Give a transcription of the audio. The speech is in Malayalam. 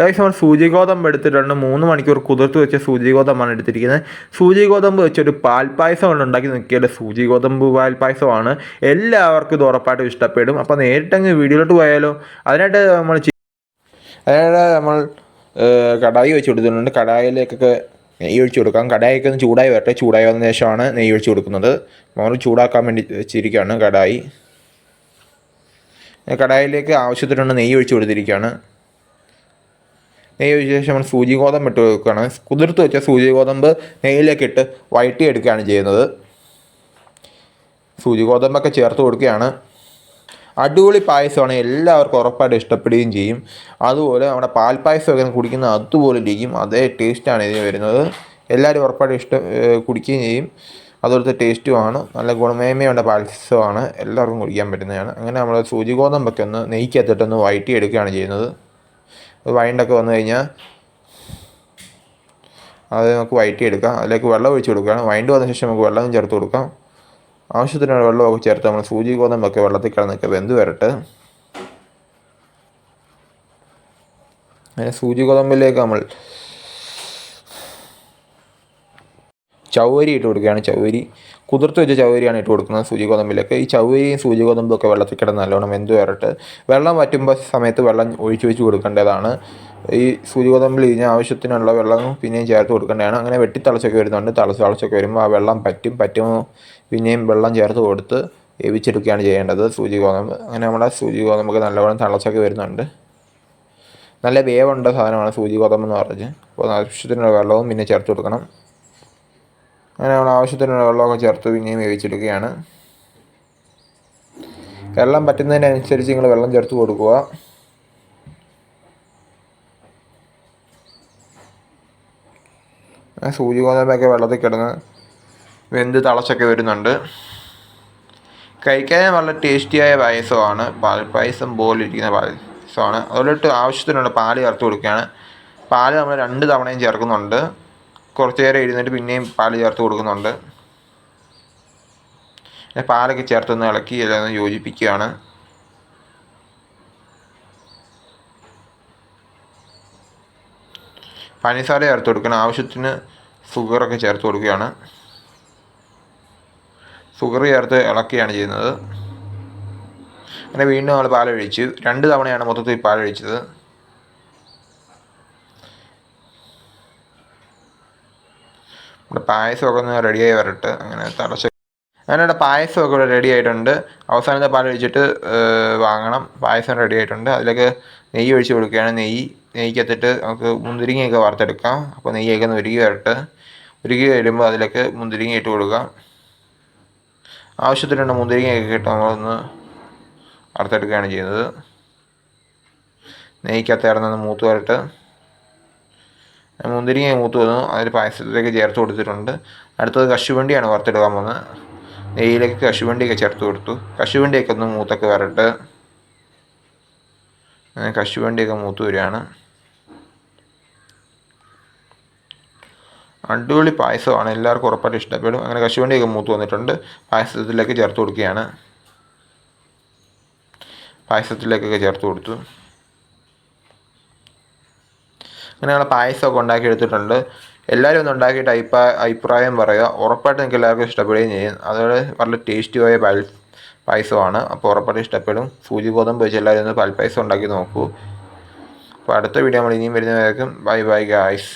ഏകദേശം നമ്മൾ സൂചി ഗോതമ്പ് എടുത്തിട്ടുണ്ട്. മൂന്ന് മണിക്കൂർ കുതിർത്ത് വെച്ച സൂചി ഗോതമ്പാണ് എടുത്തിരിക്കുന്നത്. സൂചി ഗോതമ്പ് വെച്ചൊരു പാൽപ്പായസം ഉണ്ടാക്കി നോക്കിയാൽ സൂചി ഗോതമ്പ് പാൽപ്പായസമാണ്. എല്ലാവർക്കും ഇത് ഉറപ്പായിട്ടും ഇഷ്ടപ്പെടും. അപ്പോൾ നേരിട്ടങ്ങ് വീഡിയോയിലോട്ട് പോയാലോ? അതിനായിട്ട് നമ്മൾ അതായത് നമ്മൾ കടായി വെച്ച് കൊടുത്തിട്ടുണ്ട്. കടായിലേക്കൊക്കെ നെയ്യ് ഒഴിച്ച് കൊടുക്കാം. കടായിക്ക് ഒന്ന് ചൂടായി വരട്ടെ. ചൂടായി വന്ന ശേഷമാണ് നെയ്യ് ഒഴിച്ച് കൊടുക്കുന്നത്. നമ്മൾ ചൂടാക്കാൻ വേണ്ടി വെച്ചിരിക്കുകയാണ് കടായി. കടായിലേക്ക് ആവശ്യത്തിനുള്ള നെയ്യ് ഒഴിച്ച് കൊടുത്തിരിക്കുകയാണ്. നെയ്യ് ശേഷം നമ്മൾ സൂചി ഗോതമ്പ് ഇട്ട് വെക്കുകയാണ്. കുതിർത്ത് വെച്ച സൂചി ഗോതമ്പ് നെയ്യിലേക്ക് ഇട്ട് വഴറ്റി എടുക്കുകയാണ് ചെയ്യുന്നത്. സൂചി ഗോതമ്പൊക്കെ ചേർത്ത് കൊടുക്കുകയാണ്. അടിപൊളി പായസമാണ്. എല്ലാവർക്കും ഉറപ്പായിട്ട് ഇഷ്ടപ്പെടുകയും ചെയ്യും. അതുപോലെ നമ്മുടെ പാൽപ്പായസമൊക്കെ കുടിക്കുന്ന അതുപോലെ ഇരിക്കും. അതേ ടേസ്റ്റാണ് ഇതിന് വരുന്നത്. എല്ലാവരും ഉറപ്പായിട്ട് ഇഷ്ടം കുടിക്കുകയും ചെയ്യും. അതുപോലത്തെ ടേസ്റ്റുമാണ്. നല്ല ഗുണമേന്മയുള്ള പായസമാണ്. എല്ലാവർക്കും കുടിക്കാൻ പറ്റുന്നതാണ്. അങ്ങനെ നമ്മൾ സൂചി ഗോതമ്പൊക്കെ ഒന്ന് നെയ്ക്കകത്തിട്ടൊന്ന് വഴറ്റി എടുക്കുകയാണ് ചെയ്യുന്നത്. വഴണ്ടൊക്കെ വന്നു കഴിഞ്ഞാൽ അത് നമുക്ക് വയറ്റി എടുക്കാം. അതിലേക്ക് വെള്ളം ഒഴിച്ച് കൊടുക്കുകയാണ്. വൈൻഡ് വന്ന ശേഷം നമുക്ക് വെള്ളം ചേർത്ത് കൊടുക്കാം. ആവശ്യത്തിനുള്ള വെള്ളമൊക്കെ ചേർത്ത് നമ്മൾ സൂചി ഗോതമ്പൊക്കെ വെള്ളത്തിൽ കിടന്നൊക്കെ വെന്ത് വരട്ടെ. അങ്ങനെ സൂചി ഗോതമ്പിലേക്ക് നമ്മൾ ചവ്വരി ഇട്ട് കൊടുക്കുകയാണ്. ചവരി കുതിർത്ത് വെച്ച ചവരിയാണ് ഇട്ട് കൊടുക്കുന്നത് സൂചി ഈ ചവരിയും സൂചി ഒക്കെ വെള്ളത്തിൽ കിടന്ന് നല്ലോണം വെന്ത് വരട്ട്. വെള്ളം വറ്റുമ്പോൾ സമയത്ത് വെള്ളം ഒഴിച്ചു വെച്ച് കൊടുക്കേണ്ടതാണ്. ഈ സൂചി ഇതിന് ആവശ്യത്തിനുള്ള വെള്ളം പിന്നെയും ചേർത്ത് കൊടുക്കേണ്ടതാണ്. അങ്ങനെ വെട്ടി തിളച്ചൊക്കെ വരുന്നുണ്ട്. തിളച്ച് തിളച്ചൊക്കെ വരുമ്പോൾ ആ വെള്ളം പറ്റും പറ്റുമോ പിന്നെയും വെള്ളം ചേർത്ത് കൊടുത്ത് വേവിച്ചെടുക്കുകയാണ് ചെയ്യേണ്ടത് സൂചി അങ്ങനെ നമ്മുടെ സൂചി ഗോതമ്പൊക്കെ നല്ലവണ്ണം തിളച്ചൊക്കെ വരുന്നുണ്ട്. നല്ല വേവുണ്ട സാധനമാണ് സൂചി ഗോതമ്പ് എന്ന് പറഞ്ഞ്. അപ്പോൾ ആവശ്യത്തിനുള്ള വെള്ളവും പിന്നെ ചേർത്ത് കൊടുക്കണം. അങ്ങനെ നമ്മൾ ആവശ്യത്തിനുള്ള വെള്ളമൊക്കെ ചേർത്ത് പിന്നെയും വേവിച്ചെടുക്കുകയാണ്. വെള്ളം പറ്റുന്നതിനനുസരിച്ച് നിങ്ങൾ വെള്ളം ചേർത്ത് കൊടുക്കുക. സൂചി ഗോതമ്പൊക്കെ വെള്ളത്തിൽ കിടന്ന് വെന്ത് തളച്ചൊക്കെ വരുന്നുണ്ട്. കഴിക്കാൻ വളരെ ടേസ്റ്റിയായ പായസമാണ്. പാൽ പായസം പോലെ ഇരിക്കുന്ന പായസമാണ്. അതിലോട്ട് ആവശ്യത്തിനുള്ള പാൽ ചേർത്ത് കൊടുക്കുകയാണ്. പാൽ നമ്മൾ രണ്ട് തവണയും ചേർക്കുന്നുണ്ട്. കുറച്ച് നേരം ഇരുന്നിട്ട് പിന്നെയും പാൽ ചേർത്ത് കൊടുക്കുന്നുണ്ട്. പാലൊക്കെ ചേർത്തൊന്ന് ഇളക്കി എല്ലാം യോജിപ്പിക്കുകയാണ്. പനിസാര ചേർത്ത് കൊടുക്കണം. ആവശ്യത്തിന് ഷുഗറൊക്കെ ചേർത്ത് കൊടുക്കുകയാണ്. ഷുഗർ ചേർത്ത് ഇളക്കുകയാണ് ചെയ്യുന്നത്. അങ്ങനെ വീണ്ടും നമ്മൾ പാലൊഴിച്ചു രണ്ട് തവണയാണ് മൊത്തത്തിൽ പാലൊഴിച്ചത്. നമ്മുടെ പായസമൊക്കെ ഒന്ന് റെഡിയായി വരട്ടെ. അങ്ങനെ തടച്ച് അങ്ങനെ പായസമൊക്കെ ഇവിടെ റെഡി ആയിട്ടുണ്ട്. അവസാനത്തെ പാൽ ഒഴിച്ചിട്ട് വാങ്ങണം. പായസം റെഡി ആയിട്ടുണ്ട്. അതിലേക്ക് നെയ്യ് ഒഴിച്ച് കൊടുക്കുകയാണ്. നെയ്യ് നെയ്ക്കത്തിട്ട് നമുക്ക് മുന്തിരിങ്ങയൊക്കെ വറുത്തെടുക്കാം. അപ്പോൾ നെയ്യൊക്കെ ഒന്ന് ഉരുകി വരട്ടെ. ഉരുകി വരുമ്പോൾ അതിലേക്ക് മുന്തിരിങ്ങ ഇട്ട് കൊടുക്കാം. ആവശ്യത്തിനുള്ള മുന്തിരിങ്ങയൊക്കെ ഇട്ട് നമ്മളൊന്ന് വറുത്തെടുക്കുകയാണ് ചെയ്യുന്നത്. നെയ്ക്കകത്ത് ഇറന്നൊന്ന് മൂത്ത് വരട്ടെ. മുന്തിരിങ്ങ മൂത്ത് വന്നു അതിൽ പായസത്തിലേക്ക് ചേർത്ത് കൊടുത്തിട്ടുണ്ട്. അടുത്തത് കശുവണ്ടിയാണ് വറുത്തെടുക്കാൻ പോകുന്നത്. നെയ്യിലേക്ക് കശുവണ്ടിയൊക്കെ ചേർത്ത് കൊടുത്തു. കശുവണ്ടിയൊക്കെ ഒന്ന് മൂത്തൊക്കെ വരട്ടെ. കശുവണ്ടിയൊക്കെ മൂത്ത് വരികയാണ്. അടിപൊളി പായസമാണ്. എല്ലാവർക്കും ഉറപ്പായിട്ട് ഇഷ്ടപ്പെടും. അങ്ങനെ കശുവണ്ടിയൊക്കെ മൂത്ത് വന്നിട്ടുണ്ട്. പായസത്തിലേക്ക് ചേർത്ത് കൊടുക്കുകയാണ്. പായസത്തിലേക്കൊക്കെ ചേർത്ത് കൊടുത്തു. അങ്ങനെ ഞങ്ങൾ പായസമൊക്കെ ഉണ്ടാക്കി എടുത്തിട്ടുണ്ട് എല്ലാവരും ഒന്ന് ഉണ്ടാക്കിയിട്ട് അഭിപ്രായ അഭിപ്രായം പറയുക. ഉറപ്പായിട്ട് നിങ്ങൾക്ക് എല്ലാവർക്കും ഇഷ്ടപ്പെടുകയും ചെയ്യും. അതുപോലെ വളരെ ടേസ്റ്റിയായ പാൽ പായസമാണ്. അപ്പോൾ ഉറപ്പായിട്ട് ഇഷ്ടപ്പെടും. സൂചി ഗോതമ്പ് വെച്ച് എല്ലാവരും ഒന്ന് പാൽപ്പായസം ഉണ്ടാക്കി നോക്കൂ. അപ്പോൾ അടുത്ത വീഡിയോ നമ്മൾ ഇനിയും വരുന്നതായിരിക്കും ബൈ ബൈ ഗായ്സ്